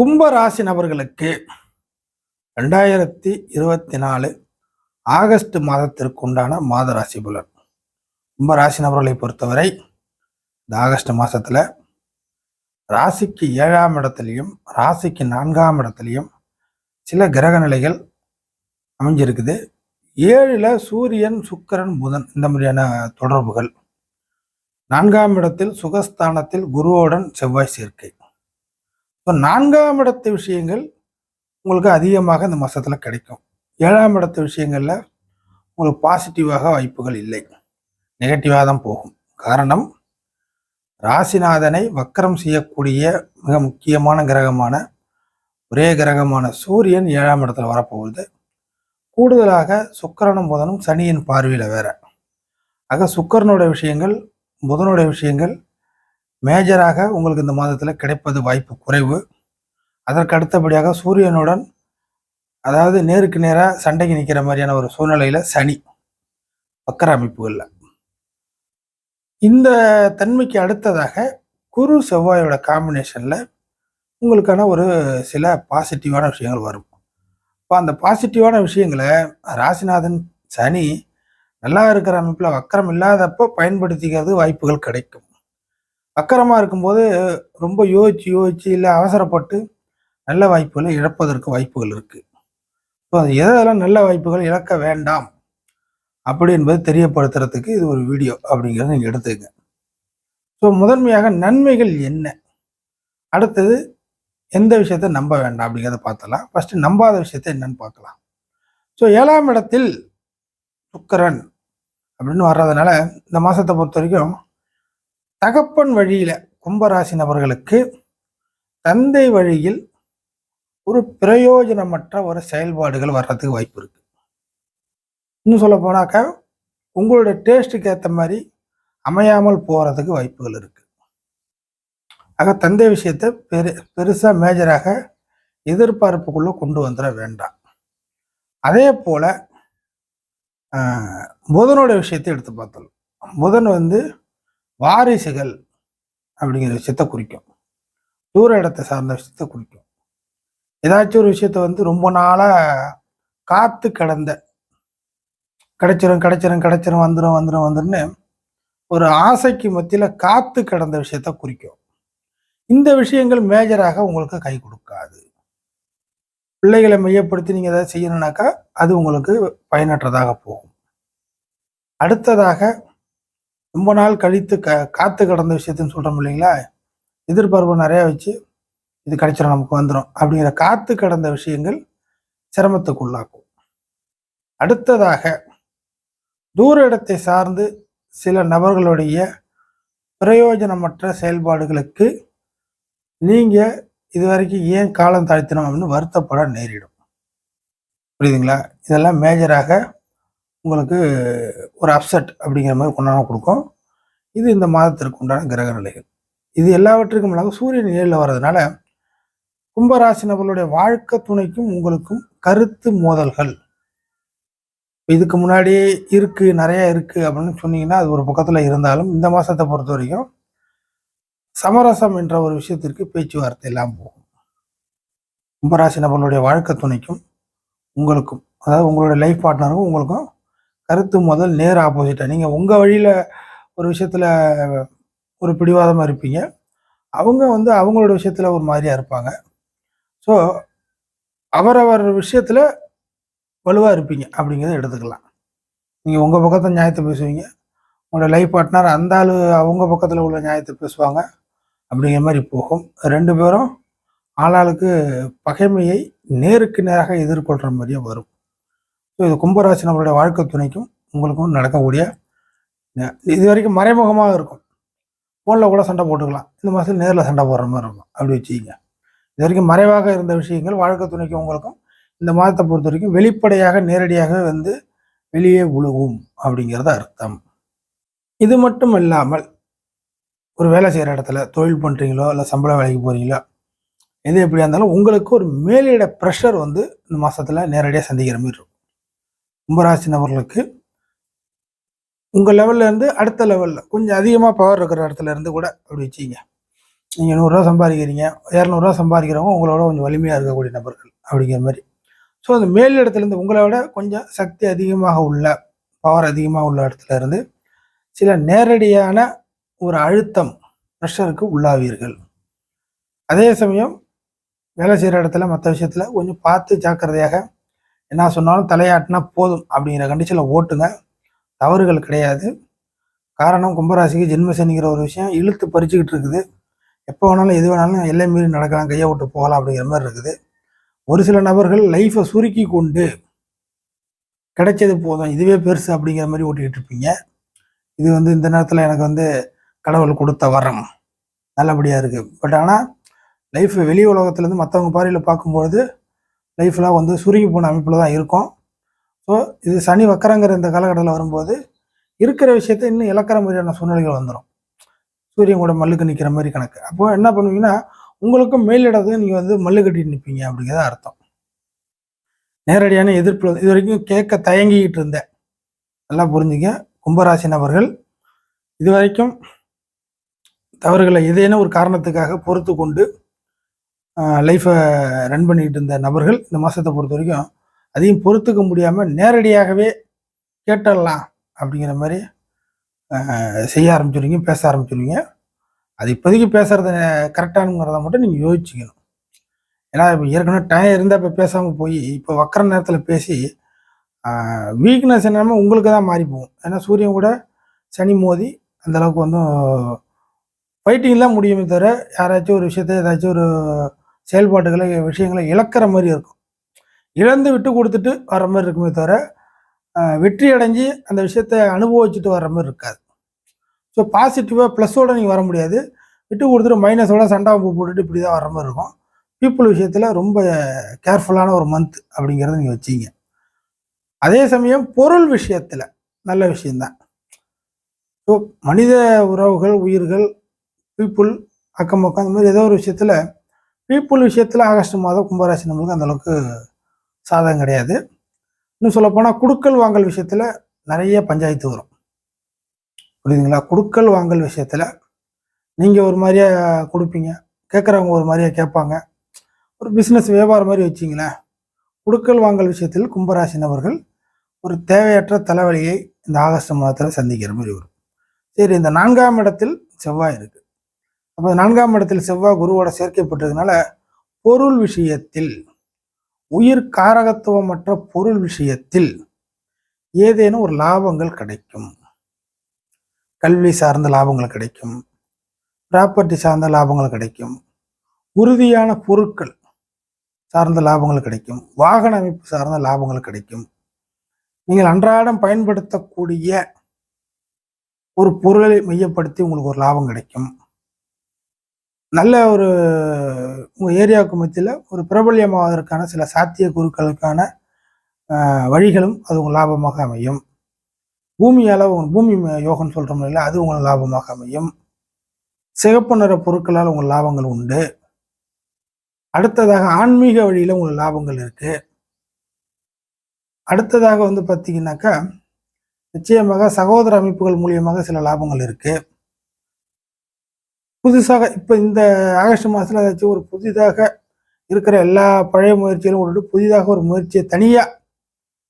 கும்பராசி நபர்களுக்கு ரெண்டாயிரத்தி இருபத்தி நாலு ஆகஸ்ட் மாதத்திற்கு உண்டான மாத ராசி பலன். கும்பராசி நபர்களை பொறுத்தவரை இந்த ஆகஸ்ட் மாதத்தில் ராசிக்கு ஏழாம் இடத்துலையும் ராசிக்கு நான்காம் இடத்துலையும் சில கிரக நிலைகள் அமைஞ்சிருக்குது. ஏழில் சூரியன் சுக்கரன் புதன் இந்த மாதிரியான தொடர்புகள். நான்காம் இடத்தில் சுகஸ்தானத்தில் குருவோடன் செவ்வாய் சேர்க்கை. இப்போ நான்காம் இடத்து விஷயங்கள் உங்களுக்கு அதிகமாக இந்த மாதத்தில் கிடைக்கும். ஏழாம் இடத்து விஷயங்களில் உங்களுக்கு பாசிட்டிவாக வாய்ப்புகள் இல்லை. நெகட்டிவாக தான் போகும். காரணம் ராசிநாதனை வக்கரம் செய்யக்கூடிய மிக முக்கியமான கிரகமான ஒரே கிரகமான சூரியன் ஏழாம் இடத்துல வரப்போகுது. கூடுதலாக சுக்கரனும் புதனும் சனியின் பார்வையில் வேற. ஆக சுக்கரனோட விஷயங்கள் புதனுடைய விஷயங்கள் மேஜராக உங்களுக்கு இந்த மாதத்தில் கிடைப்பது வாய்ப்பு குறைவு. அதற்கு அடுத்தபடியாக சூரியனுடன் அதாவது நேருக்கு நேராக சண்டைக்கு நிற்கிற மாதிரியான ஒரு சூழ்நிலையில் சனி வக்கர அமைப்புகளில். இந்த தன்மைக்கு அடுத்ததாக குரு செவ்வாயோட காம்பினேஷனில் உங்களுக்கான ஒரு சில பாசிட்டிவான விஷயங்கள் வரும். இப்போ அந்த பாசிட்டிவான விஷயங்களை ராசிநாதன் சனி நல்லா இருக்கிற அமைப்பில் வக்கரம் இல்லாதப்போ பயன்படுத்திக்கிறது வாய்ப்புகள் கிடைக்கும். அக்கறமாக இருக்கும்போது ரொம்ப யோசிச்சு யோசிச்சு இல்லை அவசரப்பட்டு நல்ல வாய்ப்புகளை இழப்பதற்கு வாய்ப்புகள் இருக்குது ஸோ அது எதெல்லாம் நல்ல வாய்ப்புகள் இழக்க வேண்டாம் அப்படி என்பது தெரியப்படுத்துறதுக்கு இது ஒரு வீடியோ அப்படிங்கிறத நீங்கள் எடுத்துக்கங்க. ஸோ முதன்மையாக நன்மைகள் என்ன? அடுத்தது எந்த விஷயத்த நம்ப வேண்டாம் அப்படிங்கிறத பார்த்தலாம் ஃபஸ்ட்டு நம்பாத விஷயத்த என்னன்னு பார்க்கலாம். ஸோ ஏழாம் இடத்தில் சுக்கரன் அப்படின்னு வர்றதுனால இந்த மாதத்தை பொறுத்த வரைக்கும் தகப்பன் வழியில் கும்பராசி நபர்களுக்கு தந்தை வழியில் ஒரு பிரயோஜனமற்ற ஒரு செயல்பாடுகள் வர்றதுக்கு வாய்ப்பு இருக்கு. இன்னும் சொல்ல போனாக்கா உங்களுடைய டேஸ்ட்டுக்கு ஏற்ற மாதிரி அமையாமல் போகிறதுக்கு வாய்ப்புகள் இருக்கு. ஆக தந்தை விஷயத்தை பெரு பெருசாக மேஜராக எதிர்பார்ப்புக்குள்ளே கொண்டு வந்துட வேண்டாம். அதே போல் புதனோட விஷயத்தை எடுத்து பார்த்தோம் புதன் வந்து வாரிசுகள் அப்படிங்கிற விஷயத்த குறிக்கும். தூர இடத்தை சார்ந்த விஷயத்த குறிக்கும். ஏதாச்சும் ஒரு விஷயத்த வந்து ரொம்ப நாளாக காத்து கிடந்த கிடைச்சிரும் கிடைச்சிரும் கிடைச்சிரும் வந்துடும் வந்துடும் வந்துருன்னு ஒரு ஆசைக்கு மத்தியில் காத்து கிடந்த விஷயத்த குறிக்கும். இந்த விஷயங்கள் மேஜராக உங்களுக்கு கை கொடுக்காது. பிள்ளைகளை மையப்படுத்தி நீங்கள் ஏதாவது செய்யணும்னாக்கா அது உங்களுக்கு பயனற்றதாக போகும். அடுத்ததாக ரொம்ப நாள் கழித்து க காத்து கடந்த விஷயத்துன்னு சொல்கிறோம் இல்லைங்களா? எதிர்பார்ப்பு நிறையா வச்சு இது கிடைச்சிடும் நமக்கு வந்துடும் அப்படிங்கிற காத்து கடந்த விஷயங்கள் சிரமத்துக்குள்ளாக்கும் அடுத்ததாக தூர இடத்தை சார்ந்து சில நபர்களுடைய பிரயோஜனமற்ற செயல்பாடுகளுக்கு நீங்கள் இது வரைக்கும் ஏன் காலம் தாழ்த்தினோம் அப்படின்னு வருத்தப்பட நேரிடும். புரியுதுங்களா? இதெல்லாம் மேஜராக உங்களுக்கு ஒரு அப்செட் அப்படிங்கிற மாதிரி கொண்டாட கொடுக்கும். இது இந்த மாதத்திற்கு உண்டான கிரக நிலைகள். இது எல்லாவற்றுக்கும் இல்லாமல் சூரியன் ஏழில் வர்றதுனால கும்பராசி நபர்களுடைய வாழ்க்கை துணைக்கும் உங்களுக்கும் கருத்து மோதல்கள். இதுக்கு முன்னாடி இருக்குது நிறையா இருக்குது அப்படின்னு சொன்னீங்கன்னா அது ஒரு பக்கத்தில் இருந்தாலும் இந்த மாதத்தை பொறுத்த வரைக்கும் சமரசம் என்ற ஒரு விஷயத்திற்கு பேச்சுவார்த்தை எல்லாம் போகும். கும்பராசி நபர்களுடைய வாழ்க்கை துணைக்கும் உங்களுக்கும் அதாவது உங்களுடைய லைஃப் பார்ட்னருக்கும் உங்களுக்கும் கருத்து முதல் நேர் ஆப்போசிட்டாக நீங்கள் உங்கள் வழியில் ஒரு விஷயத்தில் ஒரு பிடிவாதமாக இருப்பீங்க. அவங்க வந்து அவங்களோட விஷயத்தில் ஒரு மாதிரியாக இருப்பாங்க. ஸோ அவரவர் விஷயத்தில் வலுவாக இருப்பீங்க அப்படிங்கிறத எடுத்துக்கலாம். நீங்கள் உங்கள் பக்கத்தை நியாயத்தை பேசுவீங்க. உங்களோட லைஃப் பார்ட்னர் அந்த ஆள் அவங்க பக்கத்தில் உள்ள நியாயத்தை பேசுவாங்க. அப்படிங்கிற மாதிரி போகும். ரெண்டு பேரும் ஆளாளுக்கு பகைமையை நேருக்கு நேராக எதிர்கொள்கிற மாதிரியே வரும். ஸோ இது கும்பராசி நம்மளுடைய வாழ்க்கை துணைக்கும் உங்களுக்கும் நடக்கக்கூடிய இது வரைக்கும் மறைமுகமாக இருக்கும். ஃபோனில் கூட சண்டை போட்டுக்கலாம். இந்த மாதத்தில் நேரில் சண்டை போடுற மாதிரி இருக்கும். அப்படி வச்சுக்கிங்க. இது வரைக்கும் மறைவாக இருந்த விஷயங்கள் வாழ்க்கை துணைக்கும் உங்களுக்கும் இந்த மாதத்தை பொறுத்த வரைக்கும் வெளிப்படையாக நேரடியாக வந்து வெளியே உழுகும் அப்படிங்கிறது அர்த்தம். இது மட்டும் இல்லாமல் ஒரு வேலை செய்கிற இடத்துல தொழில் பண்ணுறீங்களோ இல்லை சம்பள வேலைக்கு போகிறீங்களோ எது எப்படியா இருந்தாலும் உங்களுக்கு ஒரு மேலிட ப்ரெஷர் வந்து இந்த மாதத்தில் நேரடியாக சந்திக்கிற மாதிரி இருக்கும். கும்பராசி நபர்களுக்கு உங்கள் லெவல்லேருந்து அடுத்த லெவலில் கொஞ்சம் அதிகமாக பவர் இருக்கிற இடத்துல இருந்து கூட அப்படி வச்சிங்க நீங்கள் நூறுரூவா சம்பாதிக்கிறீங்க இரநூறுவா சம்பாதிக்கிறவங்க உங்களோட கொஞ்சம் வலிமையாக இருக்கக்கூடிய நபர்கள் அப்படிங்கிற மாதிரி. ஸோ அந்த மேல் இடத்துலேருந்து உங்களை விட கொஞ்சம் சக்தி அதிகமாக உள்ள பவர் அதிகமாக உள்ள இடத்துல இருந்து சில நேரடியான ஒரு அழுத்தம் ப்ரெஷருக்கு உள்ளாவீர்கள். அதே சமயம் வேலை செய்கிற இடத்துல மற்ற விஷயத்தில் கொஞ்சம் பார்த்து ஜாக்கிரதையாக என்ன சொன்னாலும் தலையாட்டினா போதும் அப்படிங்கிற கண்டிஷனில் ஓட்டுங்க. தவறுகள் கிடையாது. காரணம் கும்பராசிக்கு ஜென்மசனிங்கிற ஒரு விஷயம் இழுத்து பறிச்சுக்கிட்டு இருக்குது. எப்போ வேணாலும் எது வேணாலும் எல்லை மீறி நடக்கலாம் கையை விட்டு போகலாம் அப்படிங்கிற மாதிரி இருக்குது. ஒரு சில நபர்கள் லைஃப்பை சுருக்கி கொண்டு கிடைச்சது போதும் இதுவே பெருசு அப்படிங்கிற மாதிரி ஓட்டிக்கிட்டு இருப்பீங்க. இது வந்து இந்த நேரத்தில் எனக்கு வந்து கடவுள் கொடுத்த வரம். நல்லபடியாக இருக்குது பட் ஆனால் லைஃப் வெளி உலகத்துலேருந்து மற்றவங்க பார்வையில் பார்க்கும்பொழுது லைஃப்லாம் வந்து சுருங்கி போன அமைப்பில் தான் இருக்கும். ஸோ இது சனி வக்கரங்கிற இந்த காலகட்டத்தில் வரும்போது இருக்கிற விஷயத்த இன்னும் இழக்கிற மாதிரியான சூழ்நிலைகள் வந்துடும் சூரியன் கூட மல்லுக்கு நிற்கிற மாதிரி கணக்கு. அப்போ என்ன பண்ணுவீங்கன்னா உங்களுக்கும் மேலிடத்துக்கு நீங்கள் வந்து மல்லு கட்டிட்டு நிற்பீங்க அப்படிங்கிறத அர்த்தம். நேரடியான எதிர்ப்பு இது வரைக்கும் கேட்க தயங்கிக்கிட்டு இருந்தேன். நல்லா புரிஞ்சுங்க. கும்பராசி நபர்கள் இது வரைக்கும் தவறுகளை ஏதேனும் ஒரு காரணத்துக்காக பொறுத்து கொண்டு லைஃப்பை ரன் பண்ணிக்கிட்டு இருந்த நபர்கள் இந்த மாதத்தை பொறுத்த வரைக்கும் அதையும் பொறுத்துக்க முடியாமல் நேரடியாகவே கேட்டுடலாம் அப்படிங்கிற மாதிரி செய்ய ஆரம்பிச்சிருவீங்க பேச ஆரம்பிச்சுருவீங்க. அது இப்போதைக்கு பேசுகிறத கரெக்டானுங்கிறத மட்டும் நீங்கள் யோசிச்சுக்கணும். ஏன்னா இப்போ ஏற்கனவே டைம் இருந்தால் இப்போ பேசாமல் போய் இப்போ வக்கர நேரத்தில் பேசி வீக்னஸ் என்னமோ உங்களுக்கு தான் மாறி போகும். ஏன்னா சூரியன் கூட சனி மோதி அந்தளவுக்கு வந்து ஃபைட்டிங் தான் முடியுமே தவிர யாராச்சும் ஒரு விஷயத்த ஏதாச்சும் ஒரு செயல்பாடுகளை விஷயங்களை இழக்கிற மாதிரி இருக்கும். இழந்து விட்டு கொடுத்துட்டு வர மாதிரி இருக்குமே தவிர வெற்றி அடைஞ்சு அந்த விஷயத்தை அனுபவிச்சுட்டு வர்ற மாதிரி இருக்காது. ஸோ பாசிட்டிவாக ப்ளஸ்ஸோட நீங்கள் வர முடியாது. விட்டு கொடுத்துட்டு மைனஸோட சண்டை வம்பு போட்டுட்டு இப்படி தான் வர மாதிரி இருக்கும். பீப்புள் விஷயத்தில் ரொம்ப கேர்ஃபுல்லான ஒரு மந்த் அப்படிங்கிறத நீங்கள் வச்சீங்க. அதே சமயம் பொருள் விஷயத்தில் நல்ல விஷயந்தான் ஸோ மனித உறவுகள் உயிர்கள் பீப்புள் அக்கம் பக்கம் அந்த மாதிரி ஏதோ ஒரு விஷயத்தில் பீப்புள் விஷயத்தில் ஆகஸ்ட் மாதம் கும்பராசி நம்மளுக்கு அந்த அளவுக்கு சாதகம் கிடையாது. இன்னும் சொல்லப்போனால் குடுக்கல் வாங்கல் விஷயத்தில் நிறைய பஞ்சாயத்து வரும். புரியுதுங்களா? குடுக்கல் வாங்கல் விஷயத்தில் நீங்கள் ஒரு மாதிரியா கொடுப்பீங்க கேட்குறவங்க ஒரு மாதிரியா கேட்பாங்க. ஒரு பிஸ்னஸ் வியாபாரம் மாதிரி வச்சிங்களேன். குடுக்கல் வாங்கல் விஷயத்தில் கும்பராசி நபர்கள் ஒரு தேவையற்ற தலைவலியை இந்த ஆகஸ்ட் மாதத்தில் சந்திக்கிற மாதிரி வரும். சரி இந்த நான்காம் இடத்தில் செவ்வாய் இருக்குது அப்போ நான்காம் இடத்தில் செவ்வாய் குருவோட சேர்க்கப்பட்டதுனால பொருள் விஷயத்தில் உயிர் காரகத்துவமற்ற பொருள் விஷயத்தில் ஏதேனும் ஒரு லாபங்கள் கிடைக்கும். கல்வி சார்ந்த லாபங்கள் கிடைக்கும். ப்ராப்பர்ட்டி சார்ந்த லாபங்கள் கிடைக்கும். உறுதியான பொருட்கள் சார்ந்த லாபங்கள் கிடைக்கும். வாகன அமைப்பு சார்ந்த லாபங்கள் கிடைக்கும். நீங்கள் அன்றாடம் பயன்படுத்தக்கூடிய ஒரு பொருளை மையப்படுத்தி உங்களுக்கு ஒரு லாபம் கிடைக்கும். நல்ல ஒரு உங்கள் ஏரியாவுக்கு மத்தியில் ஒரு பிரபல்யமாவதற்கான சில சாத்திய குருக்களுக்கான வழிகளும் அது உங்கள் லாபமாக அமையும். பூமியால் உங்கள் பூமி யோகம்னு சொல்கிறோம் இல்லையா அது உங்கள் லாபமாக அமையும். சிகப்பு நிற பொருட்களால் உங்கள் லாபங்கள் உண்டு. அடுத்ததாக ஆன்மீக வழியில் உங்களுக்கு லாபங்கள் இருக்குது அடுத்ததாக வந்து பார்த்தீங்கன்னாக்கா நிச்சயமாக சகோதர அமைப்புகள் மூலியமாக சில லாபங்கள் இருக்குது புதுசாக இப்போ இந்த ஆகஸ்ட் மாதத்தில் ஏதாச்சும் ஒரு புதிதாக இருக்கிற எல்லா பழைய முயற்சிகளும் விட்டுட்டு புதிதாக ஒரு முயற்சியை தனியாக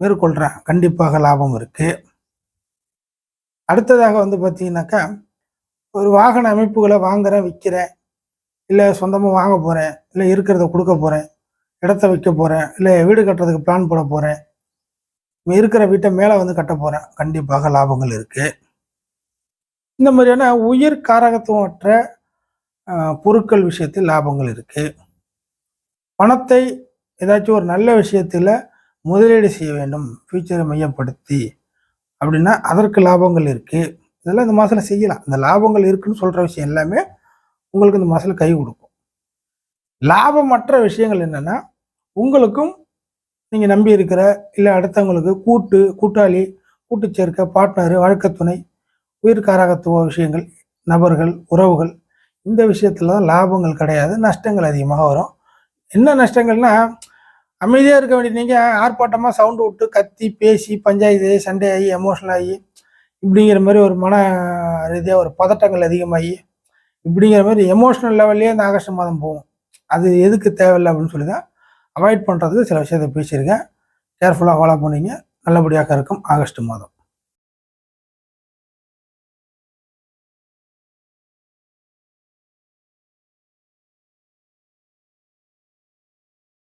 மேற்கொள்கிறேன் கண்டிப்பாக லாபம் இருக்குது அடுத்ததாக வந்து பார்த்தீங்கன்னாக்கா ஒரு வாகன அமைப்புகளை வாங்குகிறேன் விற்கிறேன் இல்லை சொந்தமாக வாங்க போகிறேன் இல்லை இருக்கிறத கொடுக்க போகிறேன் இடத்த வைக்க போகிறேன் இல்லை வீடு கட்டுறதுக்கு பிளான் போட போகிறேன் இருக்கிற வீட்டை மேலே வந்து கட்ட போகிறேன் கண்டிப்பாக லாபங்கள் இருக்குது இந்த மாதிரியான உயிர் காரகத்துவற்ற பொருட்கள் விஷயத்தில் லாபங்கள் இருக்குது பணத்தை ஏதாச்சும் ஒரு நல்ல விஷயத்தில் முதலீடு செய்ய வேண்டும் ஃபியூச்சரை மையப்படுத்தி அப்படின்னா அதற்கு லாபங்கள் இருக்குது இதெல்லாம் இந்த மாதத்தில் செய்யலாம். இந்த லாபங்கள் இருக்குன்னு சொல்கிற விஷயம் எல்லாமே உங்களுக்கு இந்த மாதத்தில் கை கொடுக்கும். லாபமற்ற விஷயங்கள் என்னென்னா உங்களுக்கும் நீங்கள் நம்பி இருக்கிற இல்லை அடுத்தவங்களுக்கு கூட்டு கூட்டாளி கூட்டுச்சேர்க்கை பார்ட்னர் வழக்கத்துணை உயிர்காரகத்துவ விஷயங்கள் நபர்கள் உறவுகள் இந்த விஷயத்துல தான் லாபங்கள் கிடையாது நஷ்டங்கள் அதிகமாக வரும். என்ன நஷ்டங்கள்னா அமைதியாக இருக்க வேண்டிய நீங்கள் ஆர்ப்பாட்டமாக சவுண்டு விட்டு கத்தி பேசி பஞ்சாயத்து சண்டை ஆகி எமோஷனல் ஆகி இப்படிங்கிற மாதிரி ஒரு மன ரீதியாக ஒரு பதட்டங்கள் அதிகமாகி இப்படிங்கிற மாதிரி எமோஷனல் லெவல்லே இந்த ஆகஸ்ட் மாதம் போகும். அது எதுக்கு தேவையில்லை அப்படின்னு சொல்லி தான் அவாய்ட் பண்ணுறதுக்கு சில விஷயத்தை பேசியிருக்கேன். கேர்ஃபுல்லாக ஃபாலோ பண்ணீங்க. நல்லபடியாக இருக்கும் ஆகஸ்ட் மாதம்.